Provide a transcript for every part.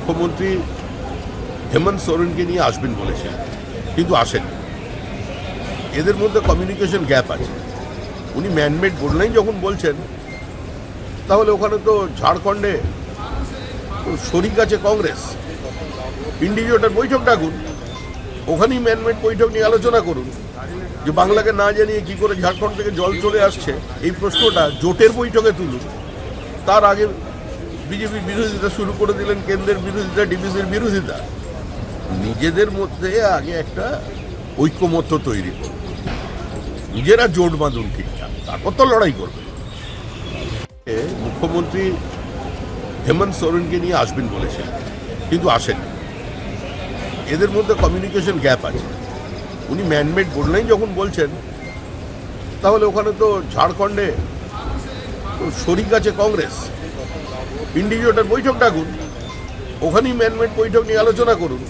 মুখ্যমন্ত্রী হেমন্ত সোরেনকে নিয়ে আসবেন বলেছেন, কিন্তু আসেন। এদের মধ্যে কমিউনিকেশন গ্যাপ আছে। উনি ম্যানমেড বললেন যখন বলছেন, তাহলে ওখানে তো ঝাড়খণ্ডে শরিক আছে কংগ্রেস। ইন্ডিজোটার বৈঠক ডাকুন, ওখানেই ম্যানমেড বৈঠক নিয়ে আলোচনা করুন, যে বাংলাকে না জানিয়ে কি করে ঝাড়খণ্ড থেকে জল চলে আসছে, এই প্রশ্নটা জোটের বৈঠকে তুলুন। তার আগে বিজেপির বিরোধিতা শুরু করে দিলেন কেন্দ্রের বিরোধিতা, ডিবিসির বিরোধিতা। নিজেদের মধ্যে আগে একটা ঐক্যমত্য তৈরি করুন। নিজেরা জোট বাঁধুন ঠিকঠাক, তারপর তো লড়াই করবে। মুখ্যমন্ত্রী হেমন্ত সোরেনকে নিয়ে আসবেন বলেছেন, কিন্তু আসেন এদের মধ্যে কমিউনিকেশন গ্যাপ আছে। উনি ম্যানমেড বললেন যখন বলছেন, তাহলে ওখানে তো ঝাড়খণ্ডে শরিক আছে কংগ্রেস। ইন্ডিজোটার বৈঠক ডাকুন, ওখানেই ম্যানমেড বৈঠক নিয়ে আলোচনা করুন,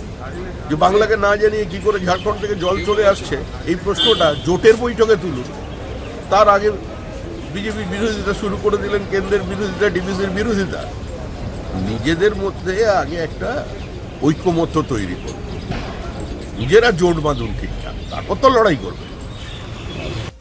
যে বাংলাকে না জানিয়ে কি করে ঝাড়খণ্ড থেকে জল চলে আসছে, এই প্রশ্নটা জোটের বৈঠকে তুলুন। তার আগে বিজেপির বিরোধিতা শুরু করে দিলেন কেন্দ্রের বিরোধিতা, ডিবিসির বিরোধিতা। নিজেদের মধ্যে আগে একটা ঐক্যমত্য তৈরি করুন। নিজেরা জোট বাঁধুন ঠিকঠাক, তারপর তো লড়াই করবে।